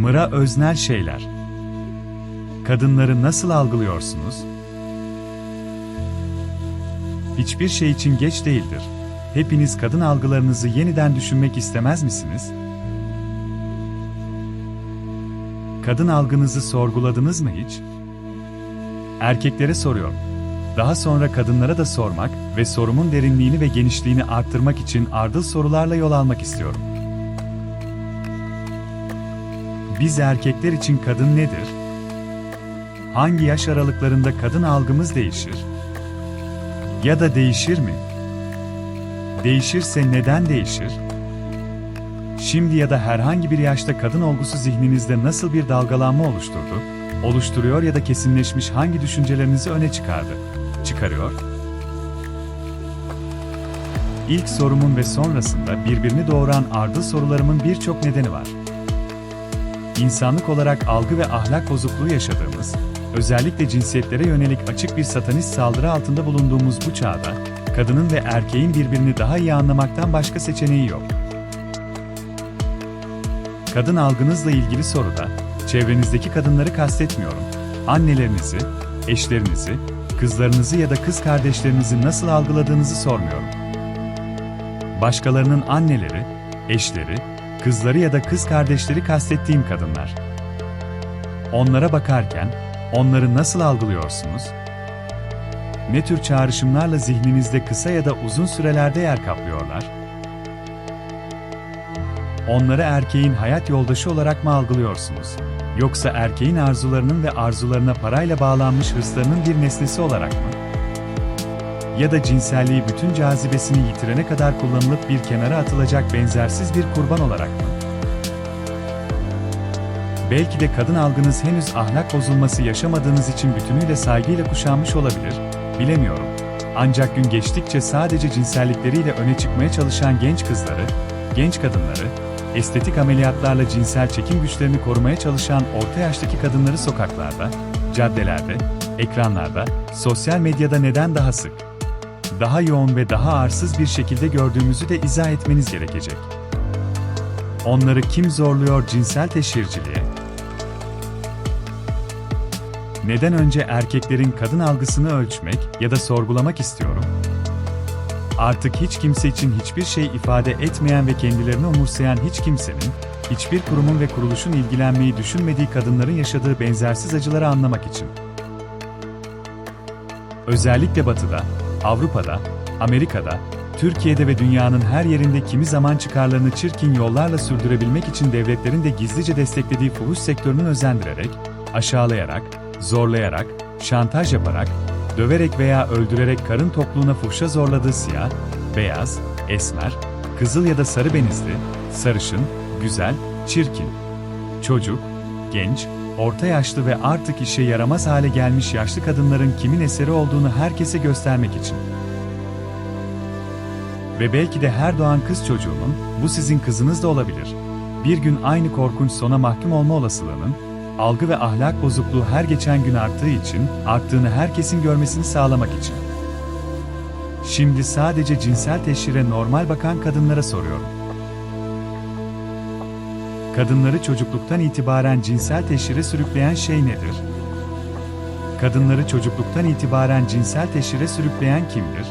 Mıra öznel şeyler. Kadınları nasıl algılıyorsunuz? Hiçbir şey için geç değildir. Hepiniz kadın algılarınızı yeniden düşünmek istemez misiniz? Kadın algınızı sorguladınız mı hiç? Erkeklere soruyorum. Daha sonra kadınlara da sormak ve sorumun derinliğini ve genişliğini arttırmak için ardıl sorularla yol almak istiyorum. Biz erkekler için kadın nedir? Hangi yaş aralıklarında kadın algımız değişir? Ya da değişir mi? Değişirse neden değişir? Şimdi ya da herhangi bir yaşta kadın olgusu zihninizde nasıl bir dalgalanma oluşturdu? Oluşturuyor ya da kesinleşmiş hangi düşüncelerinizi öne çıkardı? Çıkarıyor? İlk sorumun ve sonrasında birbirini doğuran ardıl sorularımın birçok nedeni var. İnsanlık olarak algı ve ahlak bozukluğu yaşadığımız, özellikle cinsiyetlere yönelik açık bir satanist saldırı altında bulunduğumuz bu çağda, kadının ve erkeğin birbirini daha iyi anlamaktan başka seçeneği yok. Kadın algınızla ilgili soruda, çevrenizdeki kadınları kastetmiyorum. Annelerinizi, eşlerinizi, kızlarınızı ya da kız kardeşlerinizi nasıl algıladığınızı sormuyorum. Başkalarının anneleri, eşleri, kızları ya da kız kardeşleri kastettiğim kadınlar. Onlara bakarken, onları nasıl algılıyorsunuz? Ne tür çağrışımlarla zihninizde kısa ya da uzun sürelerde yer kaplıyorlar? Onları erkeğin hayat yoldaşı olarak mı algılıyorsunuz? Yoksa erkeğin arzularının ve arzularına parayla bağlanmış hırslarının bir nesnesi olarak mı? Ya da cinselliği bütün cazibesini yitirene kadar kullanılıp bir kenara atılacak benzersiz bir kurban olarak mı? Belki de kadın algınız henüz ahlak bozulması yaşamadığınız için bütünüyle saygıyla kuşanmış olabilir, bilemiyorum. Ancak gün geçtikçe sadece cinsellikleriyle öne çıkmaya çalışan genç kızları, genç kadınları, estetik ameliyatlarla cinsel çekim güçlerini korumaya çalışan orta yaştaki kadınları sokaklarda, caddelerde, ekranlarda, sosyal medyada neden daha sık, daha yoğun ve daha arsız bir şekilde gördüğümüzü de izah etmeniz gerekecek. Onları kim zorluyor cinsel teşhirciliğe? Neden önce erkeklerin kadın algısını ölçmek ya da sorgulamak istiyorum? Artık hiç kimse için hiçbir şey ifade etmeyen ve kendilerini umursayan hiç kimsenin, hiçbir kurumun ve kuruluşun ilgilenmeyi düşünmediği kadınların yaşadığı benzersiz acıları anlamak için. Özellikle Batı'da, Avrupa'da, Amerika'da, Türkiye'de ve dünyanın her yerinde kimi zaman çıkarlarını çirkin yollarla sürdürebilmek için devletlerin de gizlice desteklediği fuhuş sektörünü özendirerek, aşağılayarak, zorlayarak, şantaj yaparak, döverek veya öldürerek karın tokluğuna fuhşa zorladığı siyah, beyaz, esmer, kızıl ya da sarı benizli, sarışın, güzel, çirkin, çocuk, genç, orta yaşlı ve artık işe yaramaz hale gelmiş yaşlı kadınların kimin eseri olduğunu herkese göstermek için. Ve belki de her doğan kız çocuğunun, bu sizin kızınız da olabilir. Bir gün aynı korkunç sona mahkum olma olasılığının, algı ve ahlak bozukluğu her geçen gün arttığı için, arttığını herkesin görmesini sağlamak için. Şimdi sadece cinsel teşhire normal bakan kadınlara soruyorum. Kadınları çocukluktan itibaren cinsel teşhire sürükleyen şey nedir? Kadınları çocukluktan itibaren cinsel teşhire sürükleyen kimdir?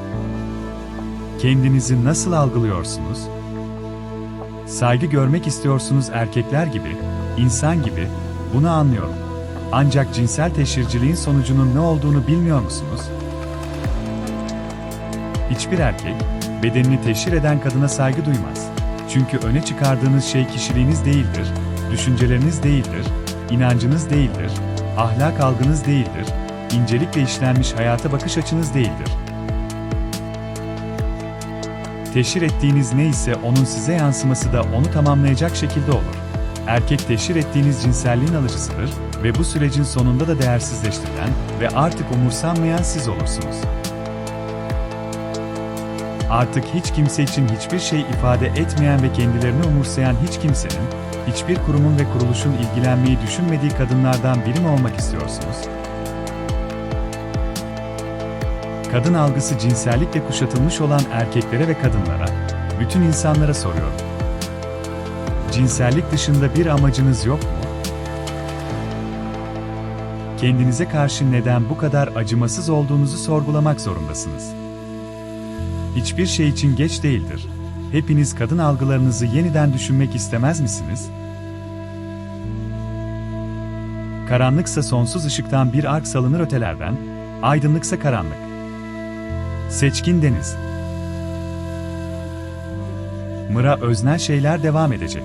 Kendinizi nasıl algılıyorsunuz? Saygı görmek istiyorsunuz erkekler gibi, insan gibi, bunu anlıyorum. Ancak cinsel teşhirciliğin sonucunun ne olduğunu bilmiyor musunuz? Hiçbir erkek, bedenini teşhir eden kadına saygı duymaz. Çünkü öne çıkardığınız şey kişiliğiniz değildir, düşünceleriniz değildir, inancınız değildir, ahlak algınız değildir, incelikle işlenmiş hayata bakış açınız değildir. Teşhir ettiğiniz ne ise onun size yansıması da onu tamamlayacak şekilde olur. Erkek teşhir ettiğiniz cinselliğin alıcısıdır ve bu sürecin sonunda da değersizleştirilen ve artık umursanmayan siz olursunuz. Artık hiç kimse için hiçbir şey ifade etmeyen ve kendilerini umursayan hiç kimsenin, hiçbir kurumun ve kuruluşun ilgilenmeyi düşünmediği kadınlardan biri mi olmak istiyorsunuz? Kadın algısı cinsellikle kuşatılmış olan erkeklere ve kadınlara, bütün insanlara soruyorum. Cinsellik dışında bir amacınız yok mu? kendinize karşı neden bu kadar acımasız olduğunuzu sorgulamak zorundasınız. Hiçbir şey için geç değildir. Hepiniz kadın algılarınızı yeniden düşünmek istemez misiniz? Karanlıksa sonsuz ışıktan bir ark salınır ötelerden, aydınlıksa karanlık. Seçkin Deniz Mıra öznel şeyler devam edecek.